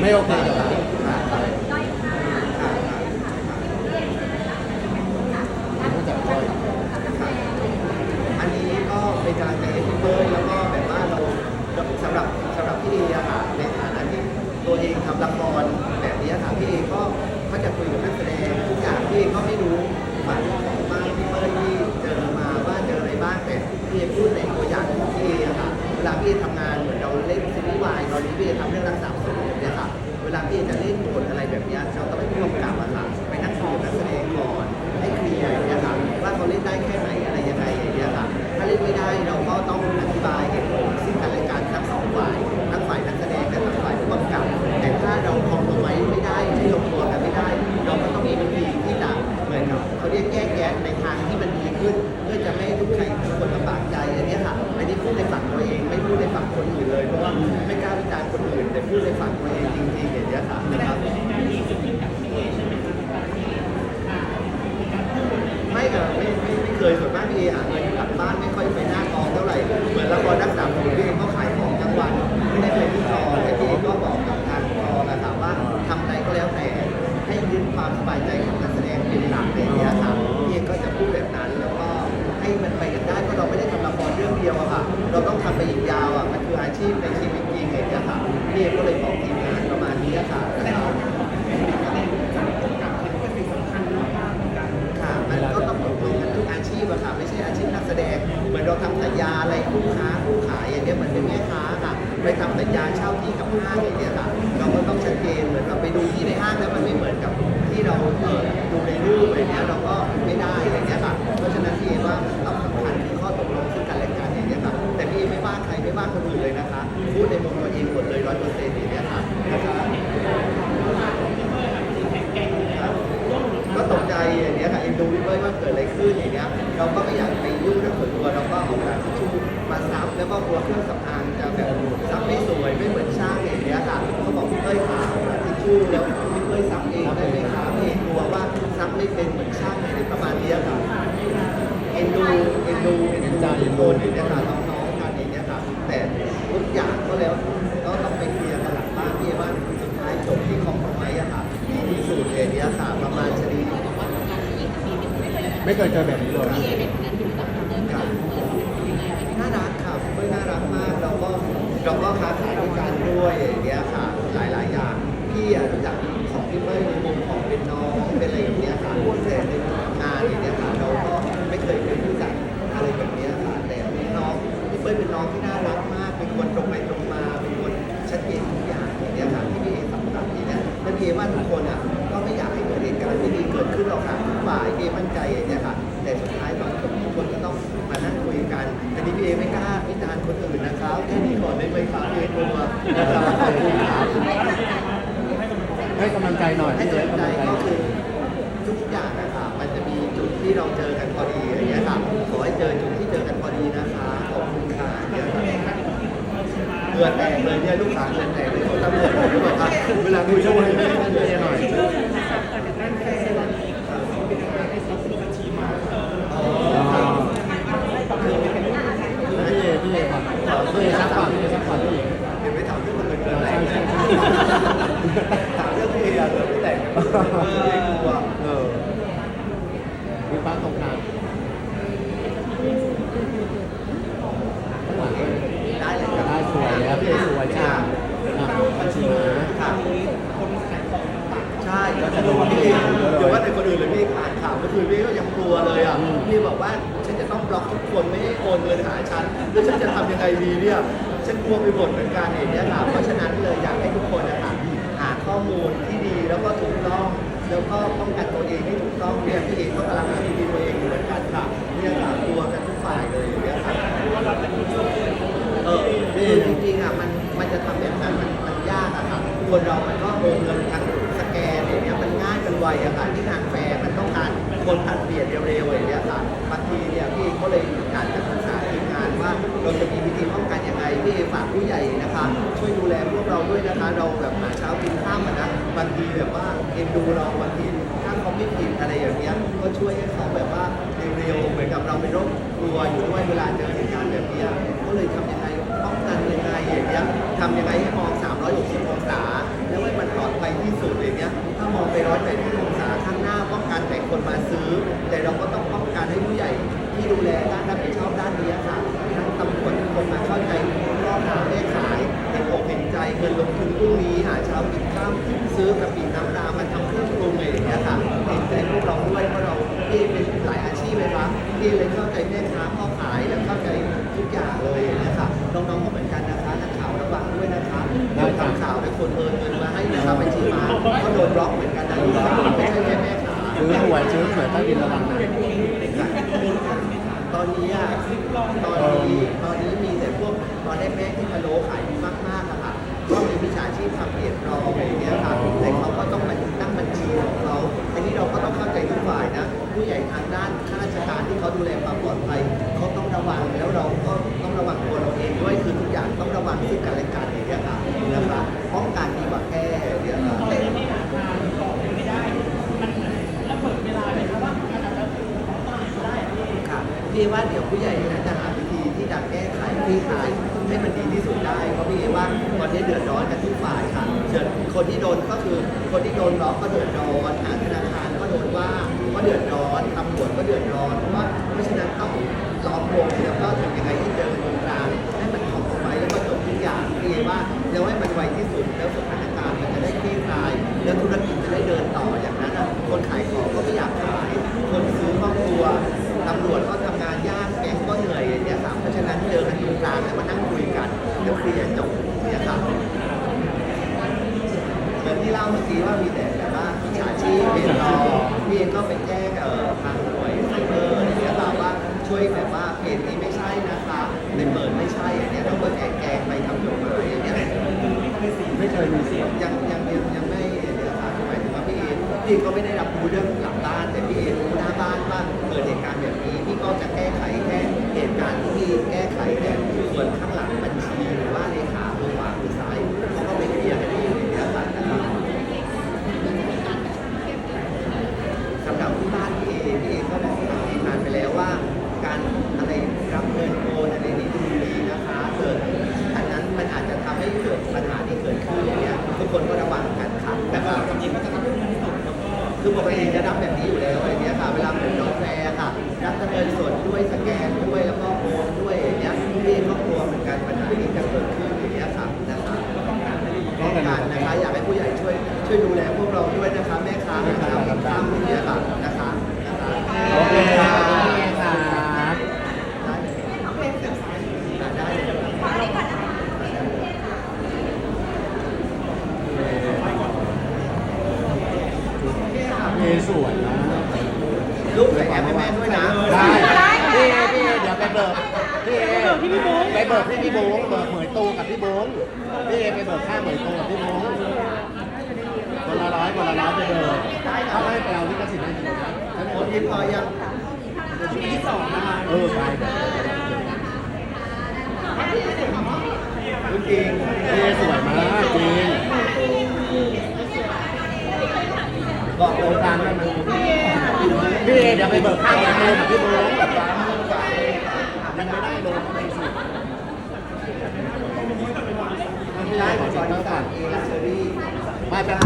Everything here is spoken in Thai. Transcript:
ไม่โอเคกับเราค่ะค่ะค่ะอันนี้ก็เป็นกำลังใจให้พี่เบิ้ลแล้วก็แบบว่าเราสำหรับสำหรับพี่เออะค่ะในฐานะที่ตัวเองทำละครแบบนี้ค่ะพี่เอก็ก็จะคุยกับนักแสดงทุกอย่างพี่เอก็ไม่รู้ฝ่ายของบ้านพี่เบิ้ลที่เจอมาว่าเจออะไรบ้างแต่พี่เอพูดในตัวอย่างของพี่เออะค่ะเวลาพี่เอทำงาน ในทางที่มันดีขึ้น เพื่อจะไม่ให้ทุกใครทุกคนลำบากใจอันนี้ค่ะอันนี้พูดในฝั่งตัวเองไม่พูดในฝั่งคนอื่นเลยเพราะว่าไม่กล้าวิจารณ์คนอื่น แต่พูดในฝั่งตัวเองจริงๆอย่างนี้ยค่ะนะครับไม่ค่ะไม่ไม่ไม่เคยส่วนมากพี่เอหาเงินกลับบ้านไม่ เดียวอะค่ะเราต้องทำไปอีกยาวอะมันคืออาชีพในชีวิตจริงอย่างเงี้ยค่ะพี่เอก็เลยบอกทีมงานประมาณนี้อะค่ะนะครับค่ะมันก็ต้องตกลงกันทุกอาชีพอะค่ะไม่ใช่อาชีพนักแสดง เหมือนเราทำสัญญาอะไรคู่ค้าคู่ขายอย่างเงี้ยเหมือนเป็นแม่ค้าค่ะไปทำสัญญาเช่าที่กับห้างอย่างเงี้ยค่ะเราก็ต้องชัดเจนเหมือนเราไปดูที่ในห้างแล้วมันไม่เหมือนกับที่เราเอ่อดูในรูปอะไรเงี้ยเราก็ไม่ได้อย่างเงี้ย พูดในมุมตัวเองหมดเลยร้อยเปอร์เซ็นต์อย่างเงี้ยค่ะนะคะก็ตกใจอย่างเงี้ยค่ะเอ็นดูพี่เป้ยว่าเกิดอะไรขึ้นอย่างเงี้ยเราก็ไม่อยากไปยุ่งเรื่องส่วนตัวเราก็เอากระดาษทิชชู่มาซับแล้วก็กลัวเครื่องสำอางจะแบบซับไม่สวยไม่เหมือนช่างอย่างเงี้ยค่ะเขาบอกพี่เป้ยขากระดาษทิชชู่แล้วพี่เป้ยซับเองได้ไหมคะพี่เองกลัวว่าซับไม่เป็นเหมือนช่างอะไรประมาณเนี้ยค่ะเอ็นดูเอ็นดูเอ็นดูคนอย่างเงี้ยค่ะน้องๆกันอย่างเงี้ยค่ะแต่ทุกอย่างก็แล้วก็ต้องไปเคลียร์กันหลังบ้านพี่ว่าสุดท้ายจบที่ของไม้อะค่ะดีที่สุดเลยเนี้ยค่ะประมาณชนิด ไม่เคยเจอแบบนี้เลยน่ารักค่ะเพื่อนน่ารักมากเราก็เราก็ค้าขายด้วยกันด้วยอย่างเงี้ยค่ะหลายหลายอย่างพี่อะรู้จักของพี่เป้ยในมุมของเป็นน้องเป็นอะไรอย่างเงี้ยค่ะพูดเสร็จ เอกลัวนะครับขอบคุณครับให้กำลังใจหน่อยให้กำลังใจก็คือทุกอย่างนะครับมันจะมีจุดที่เราเจอกันพอดีอย่างเงี้ยครับขอให้เจอจุดที่เจอกันพอดีนะคะขอบคุณค่ะเดี๋ยวครับเดือดแตกเลยเนี่ยลูกค้าเดือดแตกเลยเขาทำเดือดแตกด้วยครับเวลาคุยช่วยให้เดือดหน่อย อ๋อพี่เอพี่เอก่อนพี่เอซักก่อนพี่เอซักก่อนพี่เอ เดี๋ยวไม่ถามเรื่องคนอื่นเกินไป ใช่ใช่ใช่ ถามเรื่องพี่เอเดือดไม่แตกเออกลัว เออมีป้าตรงกลางข้างหลังด้วย ได้เลยครับ ได้สวยแล้วพี่เอสวยจ้า อะบัญชีม้าค่ะใช่ก็จะดูพี่เดี๋ยวว่าแต่คนอื่นเลยพี่อ่านข่าวเมื่อคืนพี่ก็ยังกลัวเลยอะพี่บอกว่าฉันจะต้องบล็อกทุกคนไม่ให้โอนเงินหาฉันแล้วฉันจะทำยังไงดีเนี่ยฉันกลัวไปหมดเหมือนกันอย่างเงี้ยค่ะเพราะฉะนั้นเลยอยากให้ทุกคนนะคะหาข้อมูลที่ดีแล้วก็ถูกต้องแล้วก็ป้องกันตัวเองให้ถูกต้องเนี่ยพี่เองก็กำลังหาวิธีตัวเองอยู่เหมือนกันค่ะเนี่ยค่ะกลัวกันทุกฝ่ายเลยอย่างเงี้ยค่ะ เออคือจริงๆอะมันมันจะทำแบบนั้นมันมันยากอะ คนเรามันก็โอนเงินทางสแกนอย่างเงี้ยมันง่ายมันไวอะค่ะที่ทางแฟร์มันต้องการคนผัดเปลี่ยนเร็วๆอย่างเงี้ยค่ะบางทีเนี่ยพี่ก็เลยอยากจะปรึกษาทีมงานว่าเราจะมีวิธีป้องกันยังไงพี่ฝากผู้ใหญ่นะคะ ช่วยดูแลพวกเราด้วยนะคะเราแบบหาเช้ากินข้ามอะนะบางทีแบบว่าเอ็นดูเราบางทีถ้าเขาไม่ผิดอะไรอย่างเงี้ยก็ช่วยให้เขาแบบว่าเร็วๆเหมือนกับเราเป็นโรคกลัวอยู่ด้วยเวลาเจอเหตุการณ์แบบเนี้ยก็เลยทำยังไงป้องกันยังไงอย่างเงี้ยทำยังไงให้มอง 160 องศา แล้วให้มันปลอดภัยที่สุดเลยเนี้ย ถ้ามองไป 180 องศาข้างหน้าป้องกันแต่คนมาซื้อ แต่เราก็ต้องป้องกันให้ผู้ใหญ่ที่ดูแลด้านรับผิดชอบด้านนี้ค่ะทั้งตำรวจทุกคนมาเข้าใจรอบหาได้ขายเห็นอกเห็นใจเงินลงทุนพรุ่งนี้ ซื้อหวยซื้อหวยใต้ดินระวังนะตอนนี้อะตอนนี้ตอนนี้มีแต่พวกตอนแรกๆที่พะโลขายดีมากๆอะค่ะก็มีวิชาชีพทำเพจรออะไรอย่างเงี้ยค่ะแต่เขาก็ต้องมาตั้งบัญชีของเขาอันนี้เราก็ต้องเข้าใจทุกฝ่ายนะ ผู้ใหญ่ทางด้านข้าราชการที่เขาดูแลความปลอดภัยเขาต้องระวังแล้วเราก็ต้องระวังตัวเราเองด้วยคือทุกอย่างต้องระวังซึ่งกันและกันอย่างเงี้ยค่ะนะคะป้องกันดีกว่าแก้เนี่ยค่ะ ค่ะพี่ว่าเดี๋ยว ผู้ใหญ่นะจะหาวิธีที่จะแก้ไขคลี่คลายให้มันดีที่สุดได้เพราะพี่เอว่าตอนนี้เดือดร้อนกันทุกฝ่ายค่ะเดือดคนที่โดนก็คือคนที่โดนล็อกก็เดือดร้อนหา แจ้งทางหน่วยไซเบอร์อะไรเงี้ยครับว่าช่วยแบบว่าเพจนี้ไม่ใช่น คือปกติจะรับแบบนี้อยู่แล้วอะไรเงี้ยค่ะ เวลาเหมือนน้องแฟร์ค่ะ รับเงินสดด้วยสแกนด้วยแล้วก็โอนด้วยอย่างเงี้ยพี่ก็กลัวเหมือนกันปัญหาที่จะเกิดขึ้นอย่างเงี้ยค่ะนะคะป้องกันนะคะอยากให้ผู้ใหญ่ช่วยช่วยดูแลพวกเราด้วยนะคะแม่ค้านะครับทำอย่างเงี้ยค่ะนะคะนะคะ โอเคครับโอเคครับ ได้เลยได้เลย เอ สวยนะลูกใส่แอปให้แม่ด้วยนะได้พี่เอพี่เอเดี๋ยวไปเบิกพี่เอไปเบิกที่พี่โบ้งเบิกเหมยตูกับพี่โบ้งพี่เอไปเบิกค่าเหมยตูกับพี่โบ้งคนละร้อยคนละร้อยไปเบิกถ้าไม่ไปเอาลิขสิทธิ์ได้จริงนะถ้าไม่โอเอานยิ้มพอยังเออไปคุณจริงพี่เอสวยมากจริง บอกโรงพยาบาลว่ามันพี่เอเดี๋ยวไปเบิกค่าประกันกับพี่โบงกับร้านมันไม่ได้ลงไม่สุดมันได้ของซอยน้ำตาลเอลัสเซอรี่ไม่ได้